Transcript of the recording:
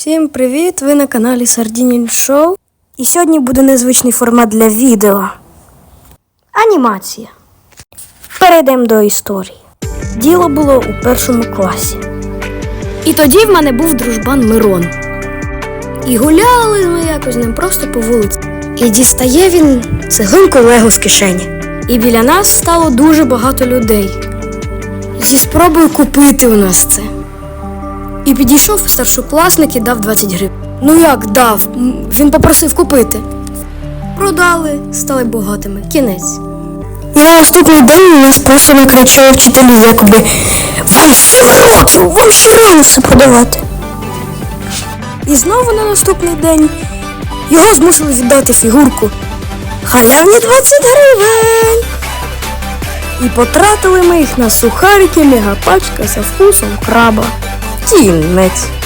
Всім привіт! Ви на каналі Sardinian Show. І сьогодні буде незвичний формат для відео. Анімація. Перейдемо до історії. Діло було у першому класі. І тоді в мене був дружбан Мирон. І гуляли ми якось ним просто по вулиці. І дістає він цеглинку Лего з кишені. І біля нас стало дуже багато людей. Зі спробою купити у нас це. І підійшов старшокласник і дав 20 гривень. Ну як дав? Він попросив купити. Продали, стали багатими. Кінець. І на наступний день у нас просто накричали вчителі, якоби вам років, вам ще рано все продавати. І знову на наступний день його змусили віддати фігурку. Халявні 20 гривень. І потратили ми їх на сухарики мегапачка за вкусом краба. Кінець.